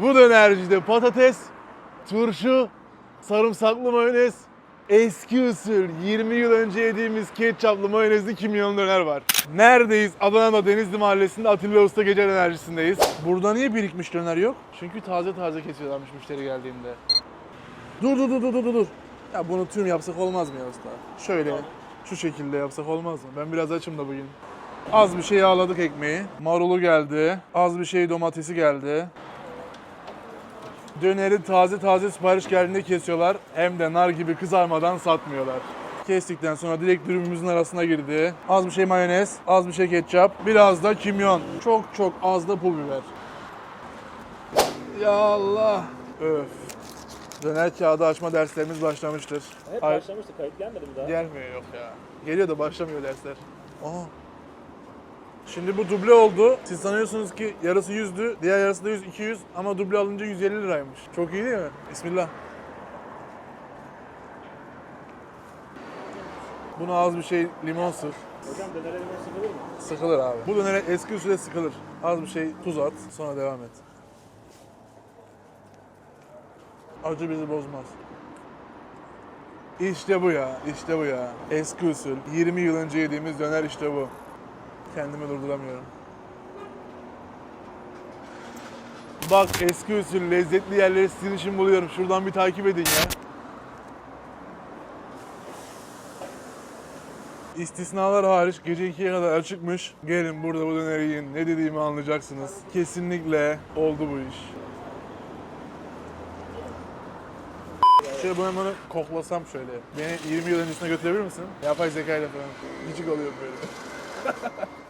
Bu dönercide patates, turşu, sarımsaklı mayonez, eski usul 20 yıl önce yediğimiz ketçaplı mayonezli kimyonlu döner var. Neredeyiz? Adana'da Denizli Mahallesi'nde Atilla Usta Gece Dönercisi'ndeyiz. Burada niye birikmiş döner yok? Çünkü taze taze kesiyorlarmış müşteri geldiğinde. Dur dur dur dur dur dur. Ya bunu tüm yapsak olmaz mı ya usta? Şöyle şu şekilde yapsak olmaz mı? Ben biraz açım da bugün. Az bir şey yağladık ekmeği. Marulu geldi. Az bir şey domatesi geldi. Döneri taze taze sipariş geldiğinde kesiyorlar. Hem de nar gibi kızarmadan satmıyorlar. Kestikten sonra direkt dürümümüzün arasına girdi. Az bir şey mayonez, az bir şey ketçap, biraz da kimyon. Çok çok az da pul biber. Ya Allah. Öf. Döner kağıdı açma derslerimiz başlamıştır. Evet Ay- başlamıştı. Kayıt gelmedi mi daha? Gelmiyor yok ya. Geliyor da başlamıyor dersler. Aha. Şimdi bu duble oldu. Siz sanıyorsunuz ki yarısı 100'dü, diğer yarısı da 100, 200 ama duble alınca 150 liraymış. Çok iyi değil mi? Bismillah. Buna az bir şey limon sık. Hocam dönere limon sıkılır mı? Sıkılır abi. Bu dönere eski usulde sıkılır. Az bir şey tuz at, sonra devam et. Acı bizi bozmaz. İşte bu ya, işte bu ya. Eski usul, 20 yıl önce yediğimiz döner işte bu. Kendimi durduramıyorum. Bak eski usul lezzetli yerleri sizin için buluyorum. Şuradan bir takip edin ya. İstisnalar hariç gece 2'ye kadar açıkmış. Gelin burada bu döneri. Ne dediğimi anlayacaksınız. Kesinlikle oldu bu iş. Şöyle ben bunu koklasam şöyle. Beni 20 yıl öncesine götürebilir misin? Yapay zeka ile falan. Gıcık oluyorum böyle.